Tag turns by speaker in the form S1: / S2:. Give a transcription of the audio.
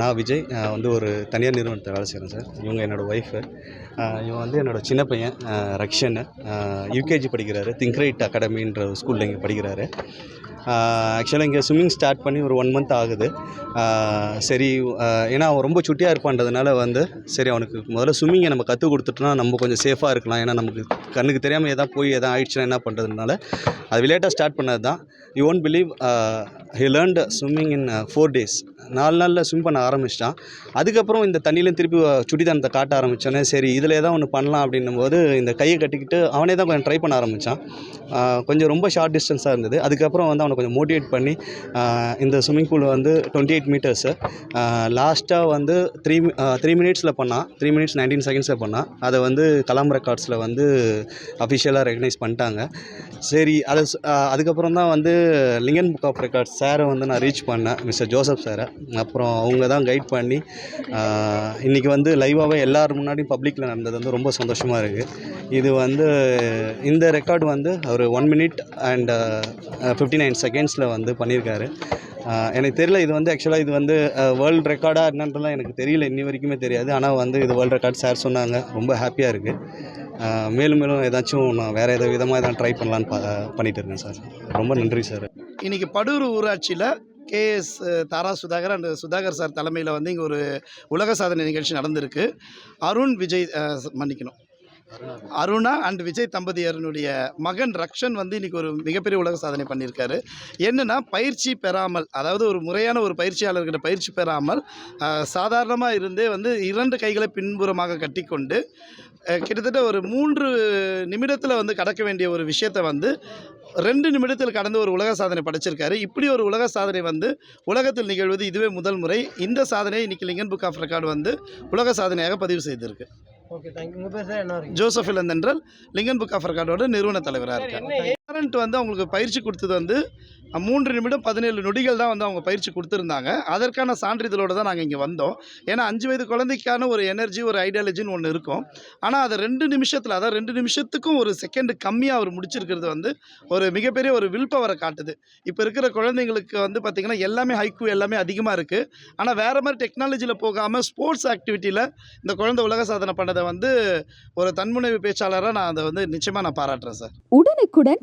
S1: நான் விஜய். நான் வந்து ஒரு தனியார் நிறுவனத்தில் வேலை செய்கிறேன் சார். இவங்க என்னோடய ஒய்ஃபு இவன் வந்து என்னோட சின்ன பையன் ரக்ஷன். யூகேஜி படிக்கிறாரு. திங்க்ரைட் அகாடமின்ற ஒரு ஸ்கூலில் இங்கே படிக்கிறாரு. ஆக்சுவலாக இங்கே ஸ்விம்மிங் ஸ்டார்ட் பண்ணி ஒரு ஒன் மந்த் ஆகுது. சரி ஏன்னா அவன் ரொம்ப சுட்டியாக இருப்பான்றதுனால வந்து சரி அவனுக்கு முதல்ல ஸ்விம்மிங்கை நம்ம கற்றுக் கொடுத்துட்டோம்னா நம்ம கொஞ்சம் சேஃபாக இருக்கலாம். ஏன்னா நமக்கு கண்ணுக்கு தெரியாமல் எதாவது போய் எதாவது ஆயிடுச்சுன்னா என்ன பண்ணுறதுனால அது விளையாட்டாக ஸ்டார்ட் பண்ணது தான் you won't believe he learned swimming in four days நாலு நாளில் ஸ்விம் பண்ண ஆரம்பிச்சிட்டான். அதுக்கப்புறம் இந்த தண்ணியிலும் திருப்பி சுடிதானத்தை காட்ட ஆரம்பித்தோன்னே சரி இதில் ஏதாவது ஒன்று பண்ணலாம் அப்படின்னும் போது இந்த கையை கட்டிக்கிட்டு அவனே தான் கொஞ்சம் ட்ரை பண்ண ஆரம்பித்தான் கொஞ்சம் ரொம்ப ஷார்ட் டிஸ்டன்ஸாக இருந்தது. அதுக்கப்புறம் வந்து அவனை கொஞ்சம் மோட்டிவேட் பண்ணி இந்த ஸ்விம்மிங் பூல் வந்து டுவெண்ட்டி எயிட் மீட்டர்ஸு லாஸ்ட்டாக வந்து த்ரீ த்ரீ மினிட்ஸில் பண்ணான். த்ரீ மினிட்ஸ் நைன்டீன் செகண்ட்ஸில் பண்ணான். அதை வந்து கலாம் ரெக்கார்ட்ஸில் வந்து அஃபிஷியலாக ரெகனைஸ் பண்ணிட்டாங்க. சரி அதை அதுக்கப்புறம் தான் வந்து லிங்கன் புக் ஆஃப் ரெக்கார்ட்ஸ் சாரை வந்து நான் ரீச் பண்ணேன் மிஸ்டர் ஜோசப் சாரை அப்புறம் அவங்க தான் கைட் பண்ணி இன்றைக்கி இன்னைக்கு வந்து லைவாகவே எல்லார் முன்னாடியும் பப்ளிக்கில் நடந்தது வந்து ரொம்ப சந்தோஷமாக இருக்குது இது வந்து இந்த ரெக்கார்டு வந்து ஒரு one minute and fifty nine செகண்ட்ஸில் வந்து பண்ணியிருக்காரு எனக்கு தெரியல இது வந்து ஆக்சுவலாக இது வந்து வேர்ல்டு ரெக்கார்டாக என்னன்றலாம் எனக்கு தெரியல இன்னி வரைக்குமே தெரியாது. ஆனால் வந்து இது வேர்ல்டு ரெக்கார்ட் சார் சொன்னாங்க ரொம்ப ஹாப்பியாக இருக்குது மேலும் மேலும் ஏதாச்சும் நான் வேறு ஏதோ விதமாக எதாவது ட்ரை பண்ணலான்னு பா பண்ணிகிட்டு இருக்கேன் சார் ரொம்ப நன்றி சார்
S2: இன்றைக்கி படூர் ஊராட்சியில் KS Thara Sudhakar and Sudhakar sir தலைமையில் வந்து இங்கே ஒரு உலக சாதனை நிகழ்ச்சி நடந்திருக்கு. அருண் விஜய் மன்னிக்கணும். அருணா அண்ட் விஜய் தம்பதியரனுடைய மகன் ரக்ஷன் வந்து இன்னைக்கு ஒரு மிகப்பெரிய உலக சாதனை பண்ணியிருக்காரு. என்னன்னா பயிற்சி பெறாமல் அதாவது ஒரு முறையான ஒரு பயிற்சியாளர்கிட்ட பயிற்சி பெறாமல் சாதாரணமாக இருந்தே வந்து இரண்டு கைகளை பின்புறமாக கட்டிக்கொண்டு கிட்டத்தட்ட ஒரு மூன்று நிமிடத்தில் வந்து கடக்க வேண்டிய ஒரு விஷயத்தை வந்து ரெண்டு நிமிடத்தில் கடந்து ஒரு உலக சாதனை படைச்சிருக்காரு. இப்படி ஒரு உலக சாதனை வந்து உலகத்தில் நிகழ்வது இதுவே முதல் முறை. இந்த சாதனை இன்னைக்கு லிங்கன் புக் ஆஃப் ரெக்கார்டு வந்து உலக சாதனையாக பதிவு செய்திருக்கு.
S3: ஓகே தேங்க்யூ உங்கள் பேர் சார் என்ன
S2: Joseph Ilanthendral Lincoln book of ரெக்கார்டோட நிறுவன தலைவராக இருக்கார் பேரண்ட் வந்து அவங்களுக்கு பயிற்சி கொடுத்தது வந்து மூன்று நிமிடம் பதினேழு நொடிகள் தான் வந்து அவங்க பயிற்சி கொடுத்துருந்தாங்க. அதற்கான சான்றிதழோடு தான் நாங்கள் இங்கே வந்தோம். ஏன்னா அஞ்சு வயது குழந்தைக்கான ஒரு எனர்ஜி ஒரு ஐடியாலஜின்னு ஒன்று இருக்கும். ஆனால் அதை ரெண்டு நிமிஷத்தில் அதாவது ரெண்டு நிமிஷத்துக்கும் ஒரு செகண்டு கம்மியாக அவர் முடிச்சிருக்கிறது வந்து ஒரு மிகப்பெரிய ஒரு வில்பவரை காட்டுது. இப்போ இருக்கிற குழந்தைங்களுக்கு வந்து பார்த்திங்கன்னா எல்லாமே ஹைக்கூ எல்லாமே அதிகமாக இருக்குது ஆனால் வேறு மாதிரி டெக்னாலஜியில் போகாமல் ஸ்போர்ட்ஸ் ஆக்டிவிட்டியில் இந்த குழந்தை உலக சாதனை பண்ணதை வந்து ஒரு தன்முனைவு பேச்சாளராக நான் அதை வந்து நிச்சயமாக நான் பாராட்டுறேன் சார்.
S4: உடனுக்குடன்